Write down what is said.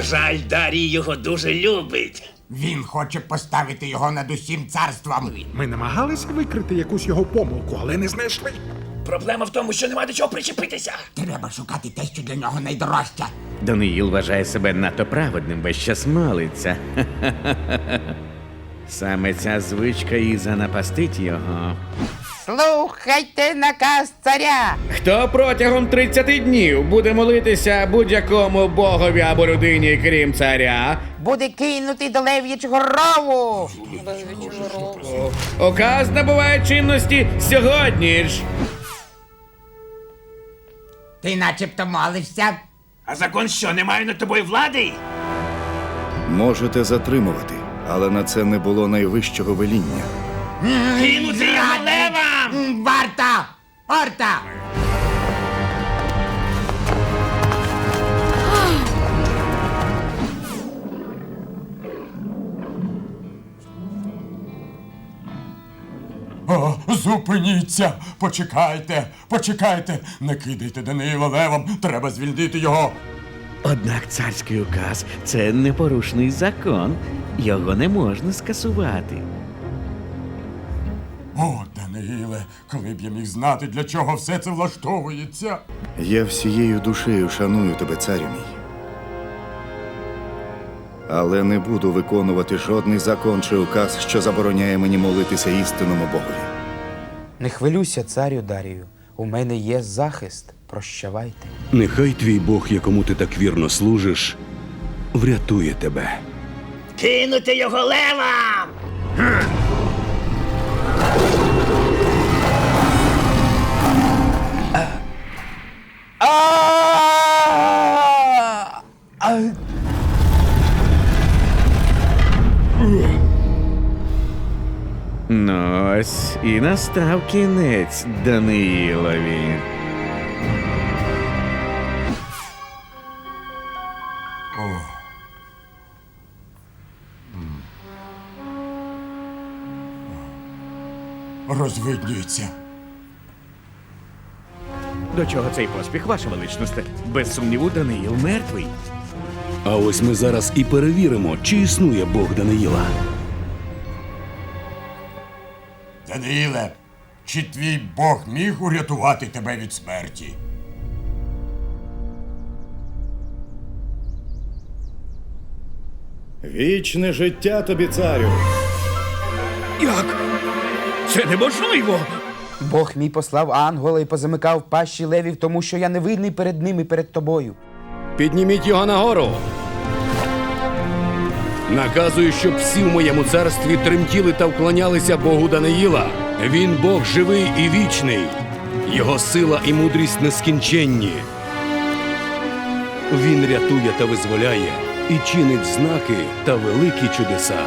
На жаль, Дарій його дуже любить. Він хоче поставити його над усім царством. Ми намагалися викрити якусь його помилку, але не знайшли. Проблема в тому, що нема до чого причепитися. Треба шукати те, що для нього найдорожче. Даниїл вважає себе надто праведним, весь час молиться. Саме ця звичка і занапастить його. Слухайте наказ царя. Хто протягом 30 днів буде молитися будь-якому богові або людині, крім царя, Буде кинутий до лев'ячого рову. указ набуває чинності сьогодні ж. Ти начебто молишся. А закон що, не має над тобою влади? Можете затримувати, але на це не було найвищого веління. Кинути! М, Варта! Орта! О, зупиніться! Почекайте, почекайте! Не кидайте Даниїла левом, треба звільнити його. Однак царський указ це непорушний закон. Його не можна скасувати. О, Даниїле, коли б я міг знати, для чого все це влаштовується. Я всією душею шаную тебе, царю мій. Але не буду виконувати жодний закон чи указ, що забороняє мені молитися істинному Богові. Не хвилюйся, царю Дарію. У мене є захист. Прощавайте. Нехай твій Бог, якому ти так вірно служиш, врятує тебе. Кинути його левам! Ну ось і настав кінець Даниїлові. Розвиднюється. До чого цей поспіх, ваша величність? Без сумніву, Даниїл мертвий. А ось ми зараз і перевіримо, чи існує Бог Даниїла. Даниїле, чи твій Бог міг урятувати тебе від смерті? Вічне життя тобі, царю! Як? Це неможливо! Бог мій послав ангела і позамикав пащі левів, тому що я не винний перед ним і перед тобою. Підніміть його нагору. Наказую, щоб всі в моєму царстві тремтіли та вклонялися Богу Даниїла. Він Бог живий і вічний. Його сила і мудрість нескінченні. Він рятує та визволяє і чинить знаки та великі чудеса.